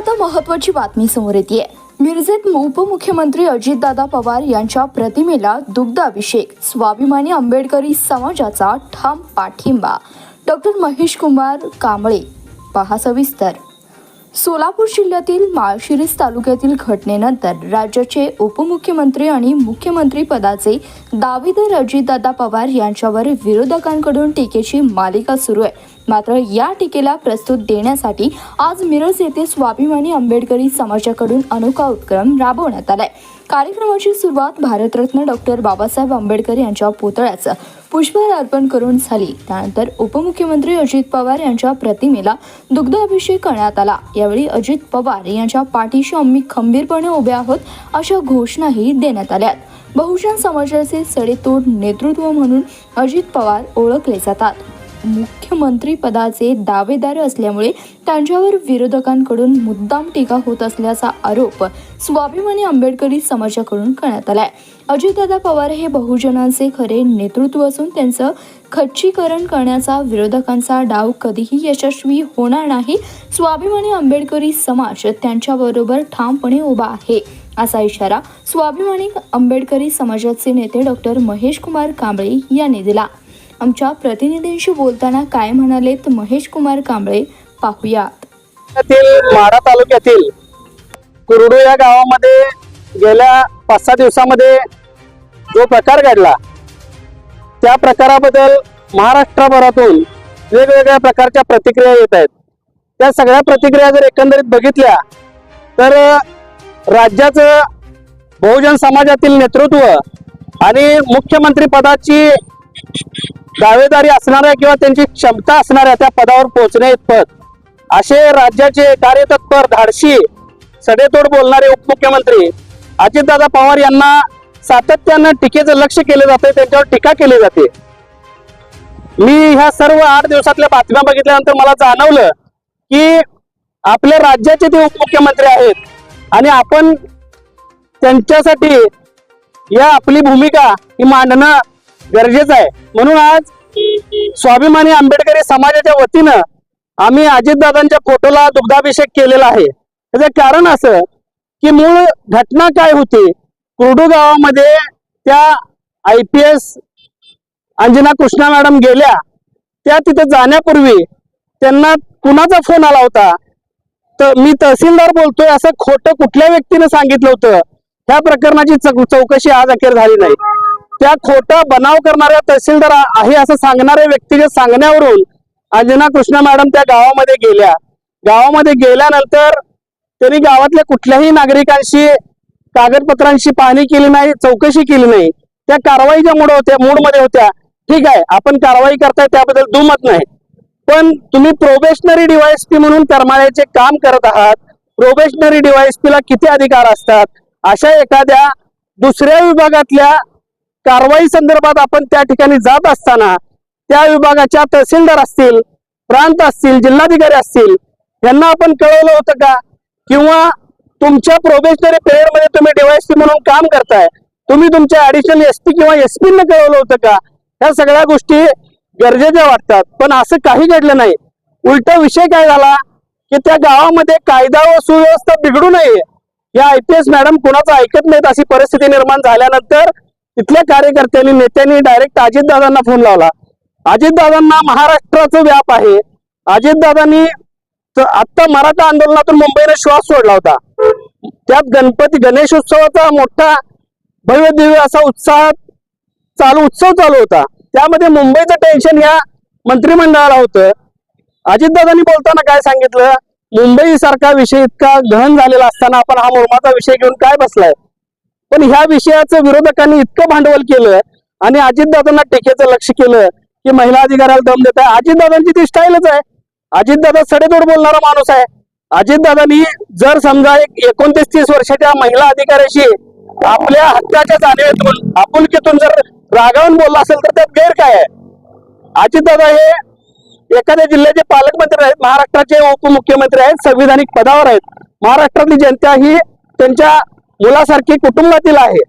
आता महत्वाची बातमी समोर येते. मिरजेत उपमुख्यमंत्री अजितदादा पवार यांच्या प्रतिमेला दुग्धाभिषेक स्वाभिमानी आंबेडकरी समाजाचा ठाम पाठिंबा. डॉक्टर महेश कुमार कांबळे पहा सविस्तर. सोलापूर जिल्ह्यातील माळशिरस तालुक्यातील घटनेनंतर राज्याचे उपमुख्यमंत्री आणि मुख्यमंत्री पदाचे दावेदार अजितदादा पवार यांच्यावर विरोधकांकडून टीकेची मालिका सुरू आहे. मात्र या टीकेला प्रस्तुत देण्यासाठी आज मिरज येथे स्वाभिमानी आंबेडकरी समाजाकडून अनोखा उपक्रम राबवण्यात आलाय. कार्यक्रमाची सुरुवात भारतरत्न डॉक्टर बाबासाहेब आंबेडकर यांच्या पुतळ्याचं पुष्पहार अर्पण करून झाली. त्यानंतर उपमुख्यमंत्री अजित पवार यांच्या प्रतिमेला दुग्ध अभिषेक करण्यात आला. यावेळी अजित पवार यांच्या पाठीशी आम्ही खंबीरपणे उभे आहोत अशा घोषणाही देण्यात आल्यात. बहुजन समाजाचे सडेतोड नेतृत्व म्हणून अजित पवार ओळखले जातात. मुख्यमंत्रीपदाचे दावेदार असल्यामुळे त्यांच्यावर विरोधकांकडून मुद्दाम टीका होत असल्याचा आरोप स्वाभिमानी आंबेडकरी समाजाकडून करण्यात आलाय. अजितदादा पवार हे बहुजनांचे खरे नेतृत्व असून त्यांचं खच्चीकरण करण्याचा विरोधकांचा डाव कधीही यशस्वी होणार नाही. स्वाभिमानी आंबेडकरी समाज त्यांच्याबरोबर ठामपणे उभा आहे असा इशारा स्वाभिमानी आंबेडकरी समाजाचे नेते डॉक्टर महेश कुमार कांबळे यांनी दिला. आमच्या प्रतिनिधींशी बोलताना काय म्हणालेत महेश कुमार कांबळे? पाहूयात. जिल्ह्यातील माढा तालुक्यातील कुरडू या गावामध्ये गेल्या पाच सहा दिवसामध्ये जो प्रकार घडला त्या प्रकाराबद्दल महाराष्ट्रभरातून वेगवेगळ्या प्रकारच्या प्रतिक्रिया येत आहेत. त्या सगळ्या प्रतिक्रिया जर एकंदरीत बघितल्या तर राज्याचं बहुजन समाजातील नेतृत्व आणि मुख्यमंत्री पदाची दावेदारी असणाऱ्या किंवा त्यांची क्षमता असणाऱ्या त्या पदावर पोहोचणे पद असे राज्याचे कार्यतत्पर धाडशी सडेतोड बोलणारे उपमुख्यमंत्री अजितदादा पवार यांना सातत्यानं टीकेचं लक्ष केलं जाते त्यांच्यावर टीका केली जाते. मी ह्या सर्व आठ दिवसातल्या बातम्या बघितल्यानंतर मला जाणवलं की आपल्या राज्याचे ते उपमुख्यमंत्री आहेत आणि आपण त्यांच्यासाठी या आपली भूमिका ही मांडणं गरजेचं आहे. म्हणून आज स्वाभिमानी आंबेडकरी समाजाच्या वतीनं आम्ही अजितदादांच्या फोटोला दुग्धाभिषेक केलेला आहे. त्याचं कारण असं की मूळ घटना काय होती? कुर्डू गावामध्ये त्या I P S Anjana Krishna madam गेल्या. त्या तिथे जाण्यापूर्वी त्यांना कुणाचा फोन आला होता? तर मी तहसीलदार बोलतोय असं खोटं कुठल्या व्यक्तीने सांगितलं होतं? त्या प्रकरणाची चौकशी आज अखेर झाली नाही. त्या खोटं बनाव करणाऱ्या तहसीलदार आहे असं सांगणाऱ्या व्यक्तीच्या सांगण्यावरून अंजना कृष्णा मॅडम त्या गावामध्ये गेल्या. गावामध्ये गेल्यानंतर त्यांनी गावातल्या कुठल्याही नागरिकांशी कागदपत्रांची पाहणी केली नाही चौकशी केली नाही. त्या कारवाईच्या मूड होत्या मूडमध्ये होत्या ठीक आहे आपण कारवाई करताय त्याबद्दल दुमत नाही. पण तुम्ही प्रोबेशनरी पी म्हणून करमाळ्याचे काम करत आहात प्रोबेशनरी ला किती अधिकार असतात? अशा एखाद्या दुसऱ्या विभागातल्या कारवाई संदर्भात आपण त्या ठिकाणी जात असताना त्या विभागाच्या तहसीलदार असतील प्रांत असतील जिल्हाधिकारी असतील यांना आपण कळवलं होतं का? किंवा तुमच्या प्रोबेशनरी पिरियडमध्ये तुम्ही डीवायसी म्हणून काम करताय तुम्ही तुमच्या ऍडिशनल एस पी किंवा एस न कळवलं होतं का? ह्या सगळ्या गोष्टी गरजेच्या वाटतात. पण असं काही घडलं नाही. उलट विषय काय झाला? की त्या गावामध्ये कायदा व सुव्यवस्था बिघडू नये. या आय पी एस मॅडम कुणाचं ऐकत नाहीत अशी परिस्थिती निर्माण झाल्यानंतर तिथल्या कार्यकर्त्यांनी नेत्यांनी डायरेक्ट अजितदादांना फोन लावला. अजितदादांना महाराष्ट्राचं व्याप आहे. अजितदादांनी आत्ता मराठा आंदोलनातून मुंबईने श्वास सोडला होता. त्यात गणपती गणेशोत्सवाचा मोठा भव्य दिव्य असा उत्साह चालू उत्सव चालू होता. त्यामध्ये मुंबईचं टेन्शन या मंत्रिमंडळाला होतं. अजितदादांनी बोलताना काय सांगितलं? मुंबई सारखा विषय इतका गहन झालेला असताना आपण हा मुरमाचा विषय घेऊन काय बसलाय? पण ह्या विषयाचं विरोधकांनी इतकं भांडवल केलं आणि अजितदादांना टेकेचं लक्ष केलं की महिला अधिकाऱ्याला दम देत आहे अजितदादांची ती स्टाईलच आहे. अजितदादा सडेतोड बोलणारा माणूस आहे. अजितदादांनी जर समजा एक एकोणतीस तीस वर्षाच्या महिला अधिकाऱ्याशी आपल्या हक्काच्या जाणीवेतून आपुलकीतून जर रागावून बोलला असेल तर त्यात गैर काय आहे? अजितदादा हे एखाद्या जिल्ह्याचे पालकमंत्री आहेत महाराष्ट्राचे उपमुख्यमंत्री आहेत संविधानिक पदावर आहेत. महाराष्ट्रातली जनता ही त्यांच्या मुलासारखी कुटुंबातील आहे.